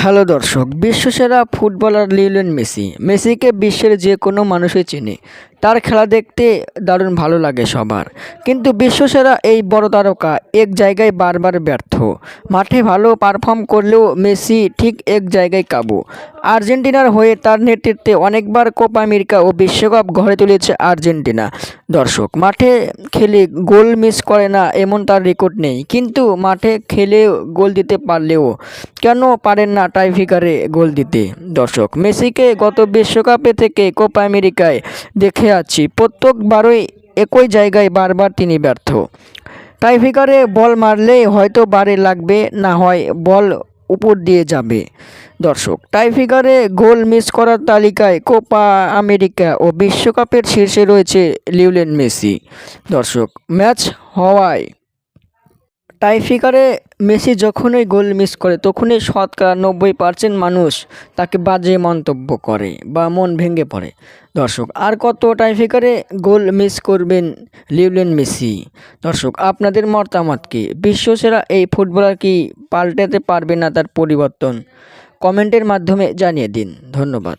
Hello দর্শক, বিশ্বসেরা footballer Lionel Messi. মেসিকে বিশ্বের যে কোনো মানুষই চেনে। তার খেলা দেখতে দারুণ ভালো লাগে সবার। কিন্তু বিশ্বসেরা এই বড় তারকা এক জায়গায় বারবার ব্যর্থ। মাঠে ভালো পারফর্ম করলেও মেসি ঠিক এক জায়গায় কাবু। আর্জেন্টিনার হয়ে তার নেতৃত্বে অনেকবার কোপা আমেরিকা ও বিশ্বকাপ ঘরে তুলেছে আর্জেন্টিনা। দর্শক, মাঠে খেলে গোল মিস করে না এমন তার রেকর্ড নেই। কিন্তু মাঠে খেলে গোল দিতে পারলেও কেন পারেন না টাইফিকারে গোল দিতে। দর্শক, মেসিকে গত বিশ্বকাপে থেকে কোপা আমেরিকায় দেখে আছি প্রত্যেকবারই একই জায়গায় বারবার তিনি ব্যর্থ। টাইফিকারে বল মারলেই হয়তো বারে লাগবে, না হয় বল উপর দিয়ে যাবে। দর্শক টাইফিকারে গোল মিস করার তালিকায় কোপা আমেরিকা ও বিশ্বকাপের শীর্ষে রয়েছে লিওনেল মেসি। দর্শক, ম্যাচ হওয়ায় টাইফিকারে মেসি যখনই গোল মিস করে, তখনই শতকরা নব্বই পার্সেন্ট মানুষ তাকে বাজে মন্তব্য করে বা মন ভেঙে পড়ে। দর্শক, আর কত টাইফিকারে গোল মিস করবেন লিওনেল মেসি? দর্শক, আপনাদের মতামত কি? বিশ্বসেরা এই ফুটবলার কি পাল্টাতে পারবে না তার পরিবর্তন? কমেন্টের মাধ্যমে জানিয়ে দিন। ধন্যবাদ।